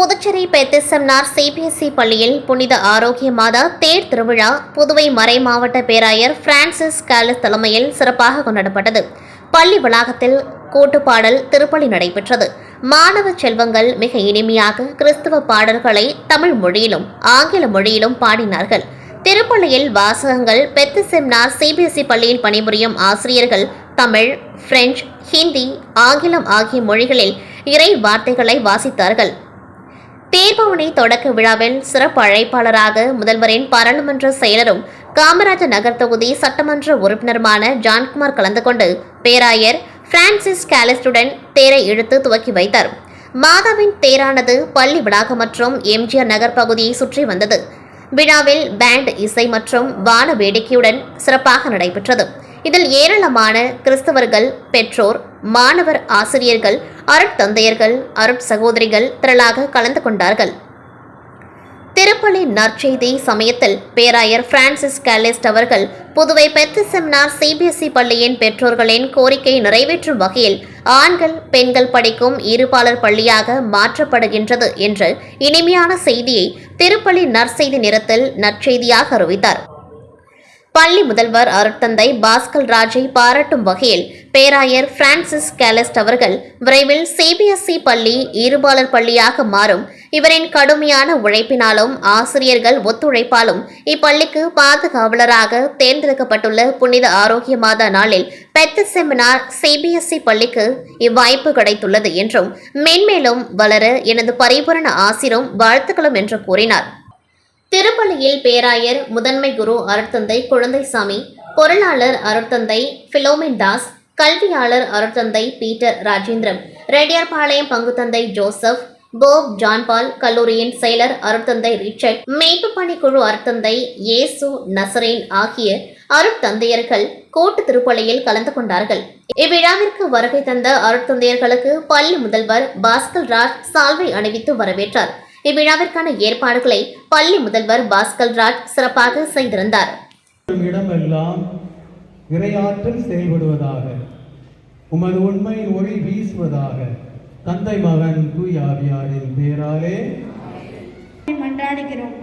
Puducherry பெத்திசம்னார் CBSE பள்ளியில் புனித ஆரோக்கிய மாதா தேர் திருவிழா புதுவை மறை மாவட்ட பேராயர் பிரான்சிஸ் காலஸ் தலைமையில் சிறப்பாக கொண்டாடப்பட்டது. பள்ளி வளாகத்தில் கூட்டுப்பாடல் திருப்பலி நடைபெற்றது. மாணவ செல்வங்கள் மிக இனிமையாக கிறிஸ்தவ பாடல்களை தமிழ் மொழியிலும் ஆங்கில மொழியிலும் பாடினார்கள். திருப்பள்ளியில் வாசகங்கள் பெத்திசெம்னார் சிபிஎஸ்இ பள்ளியில் பணிபுரியும் ஆசிரியர்கள் தமிழ் பிரெஞ்சு ஹிந்தி ஆங்கிலம் ஆகிய மொழிகளில் இறை வார்த்தைகளை வாசித்தார்கள். தேர்பவனி தொடக்க விழாவில் சிறப்பு அழைப்பாளராக முதல்வரின் பாராளுமன்ற செயலரும் காமராஜர் நகர் தொகுதி சட்டமன்ற உறுப்பினருமான ஜான்குமார் கலந்து கொண்டு பேராயர் பிரான்சிஸ் கேலிஸ்டுடன் தேரை இழுத்து துவக்கி வைத்தார். மாதாவின் தேரானது பள்ளி வளாகம் மற்றும் எம்ஜிஆர் நகர் பகுதியை சுற்றி வந்தது. விழாவில் பேண்ட் இசை மற்றும் வான வேடிக்கையுடன் சிறப்பாக நடைபெற்றது. இதில் ஏராளமான கிறிஸ்தவர்கள் பெற்றோர் மாணவர் ஆசிரியர்கள் அருட்தந்தையர்கள் அருட் சகோதரிகள் திரளாக கலந்து கொண்டார்கள். திருப்பலி நற்செய்தி சமயத்தில் பேராயர் பிரான்சிஸ் கேலிஸ்ட் அவர்கள் புதுவை பெத்து செமினார் சிபிஎஸ்இ பள்ளியின் பெற்றோர்களின் கோரிக்கை நிறைவேற்றும் வகையில் ஆண்கள் பெண்கள் படிக்கும் இருபாலர் பள்ளியாக மாற்றப்படுகின்றது என்ற இனிமையான செய்தியை திருப்பலி நற்செய்தி நிறத்தில் நற்செய்தியாக அறிவித்தார். பள்ளி முதல்வர் அருட்தந்தை பாஸ்கல் ராஜை பாராட்டும் வகையில் பேராயர் பிரான்சிஸ் கேலஸ்ட் அவர்கள் விரைவில் சிபிஎஸ்இ பள்ளி இருபாலர் பள்ளியாக மாறும். இவரின் கடுமையான உழைப்பினாலும் ஆசிரியர்கள் ஒத்துழைப்பாலும் இப்பள்ளிக்கு பாதுகாவலராக தேர்ந்தெடுக்கப்பட்டுள்ள புனித ஆரோக்கியமாத நாளில் பெத்த செமினார் சிபிஎஸ்இ பள்ளிக்கு இவ்வாய்ப்பு கிடைத்துள்ளது என்றும் மென்மேலும் வளர எனது பரிபூரண ஆசிரும் வாழ்த்துக்களும் என்று கூறினார். திருப்பள்ளியில் பேராயர் முதன்மை குரு அருட்தந்தை குழந்தைசாமி பொருளாளர் அருட்தந்தை பிலோமின் தாஸ் கல்வியாளர் அருட்தந்தை பீட்டர் ராஜேந்திரம் ரெட்டியார்பாளையம் பங்குத்தந்தை ஜோசப் போப் ஜான்பால் கல்லூரியின் செயலர் அருட்தந்தை ரிச்சர்ட் மேய்ப்பு பணிக்குழு அருட்தந்தை இயேசு நசரேன் ஆகிய அருட்தந்தையர்கள் கோட்டு திருப்பலையில் கலந்து கொண்டார்கள். இவ்விழாவிற்கு வருகை தந்த அருட்தந்தையர்களுக்கு பள்ளி முதல்வர் பாஸ்கல் ராஜ் சால்வை அணிவித்து வரவேற்றார். இவ்விழாவிற்கான ஏற்பாடுகளை பள்ளி முதல்வர் பாஸ்கல் ராஜ் சிறப்பாக செய்திருந்தார். இடமெல்லாம் இறையாற்றல் செயல்படுவதாக உமது உண்மை ஒளி வீசுவதாக தந்தை மகன் தூயாவியாரின் பேராலே மன்றாடுகிறோம்.